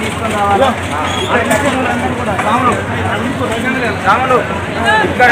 తీసుకొని రావాలా రాములు ఇక్కడ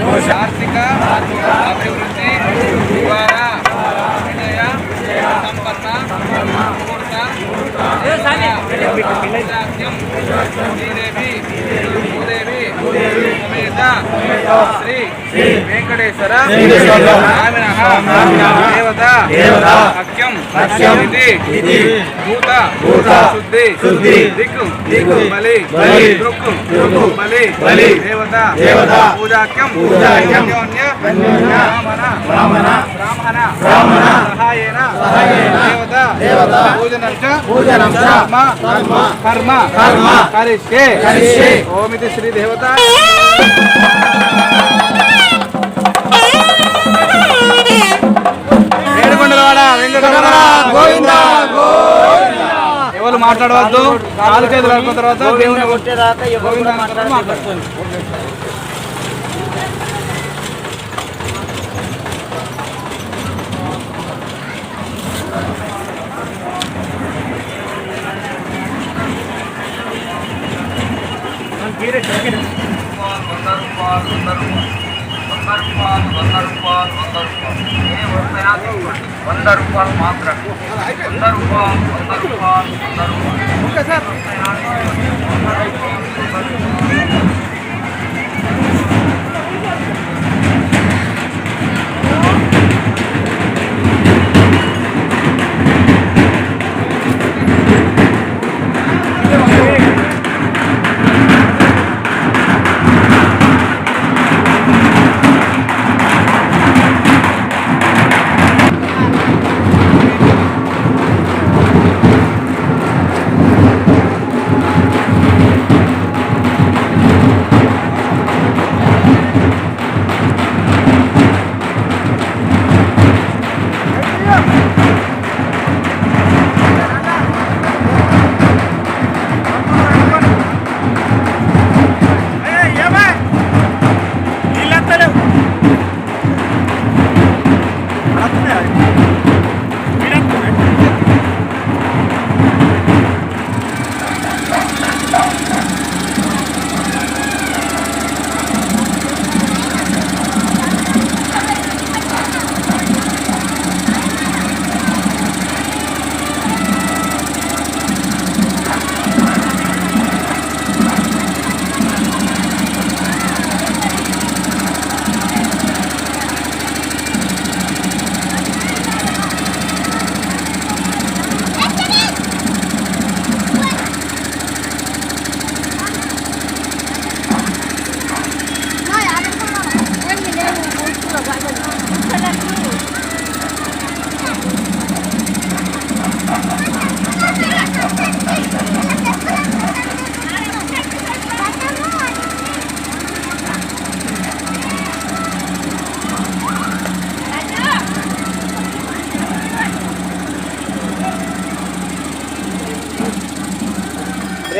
దోష ఆర్థిక అభివృద్ధి ద్వారా విజయ సంపన్న ముహూర్త శ్రీదేవి శ్రీ వెంకటేశ్వర దేవత అఖ్యం ఇది భూత శుద్ధి దిక్కు బలి దృక్కు బలి దేవత పూజాఖ్యం అన్యోన్య బ్రాహ్మణ బ్రాహ్మణ సహాయేన దేవత పూజనం కర్మ. కర్మ. కర్మ. కరిష్యే. ఓమితి శ్రీ దేవత ఎవరు మాట్లాడవద్దు? కాలు చేతులు అయిపోయిన తర్వాత దేవుని గోవింద అన్న తర్వాత మాట్లాడుతుంది వంద రూపాయలు మాత్రం వంద రూపాయలు వంద రూపాయలు వంద రూపాయలు శ్రీకృష్ణాయ నమ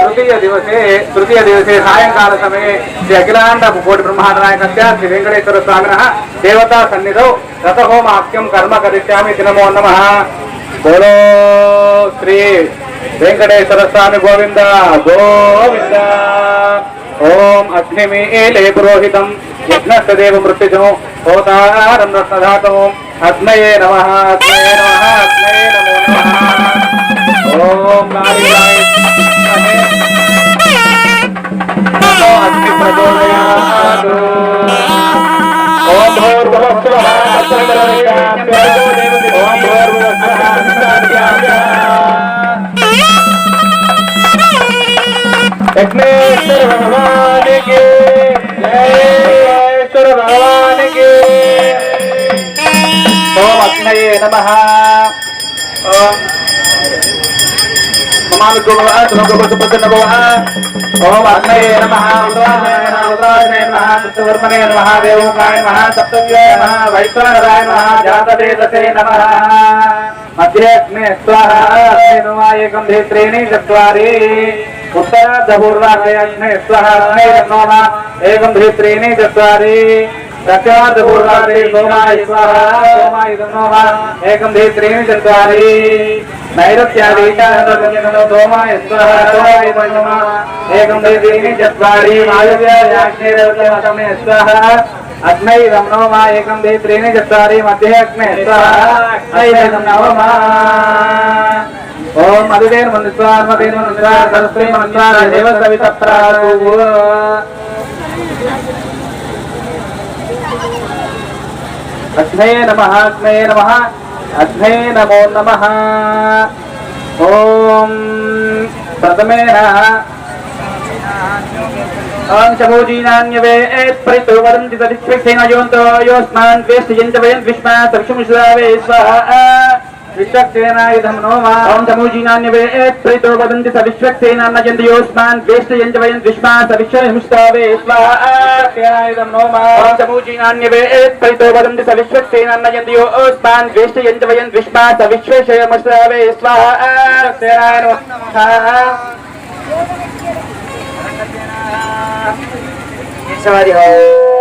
तृतीय दिवस, तृतीय श्री अखिलाण्डकोटिब्रह्माण्डनायकस्य श्रीवेङ्कटेश्वरस्वामिनः देवतासन्निधौ रथहोमाख्यं कर्म करिष्यामि इति बोलो श्री वेङ्कटेश्वरस्वामि गोविन्द गोविन्द। ॐ अग्निमे एले पुरोहितम्, यज्ञस्य देव मृत्युजो होतारं रत्नधातमो अग्नये नमः अग्नये नमः अग्नये नमो नमः। అగ్ని ప్రచోదయాత్. ఓం భూర్భువస్సువః ఓం భూర్భువస్సువః భగవానికి జయేశ్వర భగవానికి ఓం అగ్నయే నమ ఓం పరమానుకు భవ ఓం అన్నయే నమ ఉద్రాజాయ నమ ఉద్రాజనే నమ విష్ణువర్మనే నమ దేవకాయ నమ సప్తవ్యాయ నమ వైశ్వరాయ నమ జాతవేదసే నమ మధ్యగ్నే స్వాహేనుమాయకంధే త్రీణి చత్వారి ఉత్తర దూర్వాగ్నే స్వాహ ఏకంధే త్రీణి చత్వారి एकम दी त्रीणि चत्वारि नैरत्यादिकाय एकम दी त्रीणि चत्वारि वायुव्याग्नेरवतमे स्वाहा अग्नै रमणो मा एकं द्वि त्रीणि चत्वारि मध्ये अग्ने ओम अदिदेन मनुष्यार्मदेन मनुष्यार् सरस्वती मनुष्यार् देव सवितप्रातु సరస్వతి మంత్రార్ దేవ సవిత ప్రారు అగ్నయ నమ అగ్నయ నమ అగ్నయ నమో నమ ఓం ప్రథమేన ఓం శమోజీనాన్యవే ప్రితో వదంతి తదిక్షేణ యోంతో యోస్మాన్ విశ్వక్సేనాయుధం ఓం సమూజీనాన్యవే ప్రీతో వదంతి స విశ్వక్సేనాన్నజంతి యోస్మాన్ ద్వేష్టయంత వయం విష్మా స విశ్వహింస్తావే స్వాహాయుధం ఓం సమూజీనాన్యవే ప్రీతో వదంతి స విశ్వక్సేనాన్నజంతి యోస్మాన్ ద్వేష్టయంత వయం విష్మా స విశ్వేషయమస్తావే స్వాహాయ నమః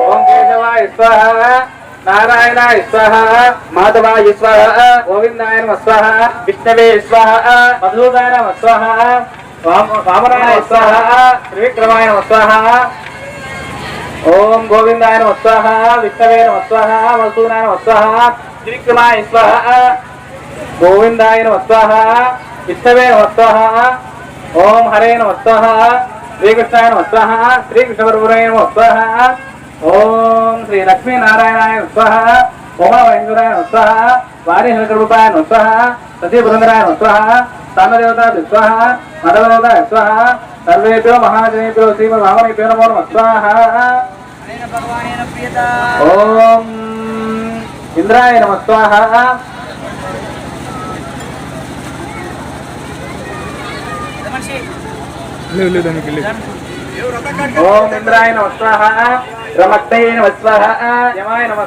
ఓం కేశవాయ స్వాహ నారాయణాయ స్వాహ మాధవాయ స్వాహ గోవిందాయ నమ స్వాహ విష్ణవే స్వాహ మధుదాయ నమ స్వాహ వామ- వామనాయ స్వాహ త్రివిక్రమాయ నమ స్వాహ ఓం గోవిందాయ నమ స్వాహ విష్ణవే నమ స్వాహ మధునాయ నమ స్వాహ త్రివిక్రమాయ స్వాహ గోవిందాయ నమ స్వాహ విష్ణవే నమ స్వాహ ఓం హరే నమ స్వాహ శ్రీకృష్ణాయ నమ స్వాహ శ్రీకృష్ణ పరపురాయ నమ స్వాహ ఓం శ్రీ లక్ష్మీనారాయణాయ నమ స్వాహ ఉమా మహేశ్వరాయ నమ స్వాహ వారి హరికృపాయ నమ స్వాహ సతీ పురంధరాయ నమ స్వాహ స్థానదేవతాయ స్వాహ మదవదేవతాయ స్వాహ సర్వేభ్యో మహాజనేభ్యో శ్రీమద్ భావనేభ్యో నమో నమ. స్వాహ ఓం ఇంద్రాయ నమ స్వాహ. ఓం ఇంద్రాయ నమ స్వాహ. రమక్తయ నమ యమాయ నమ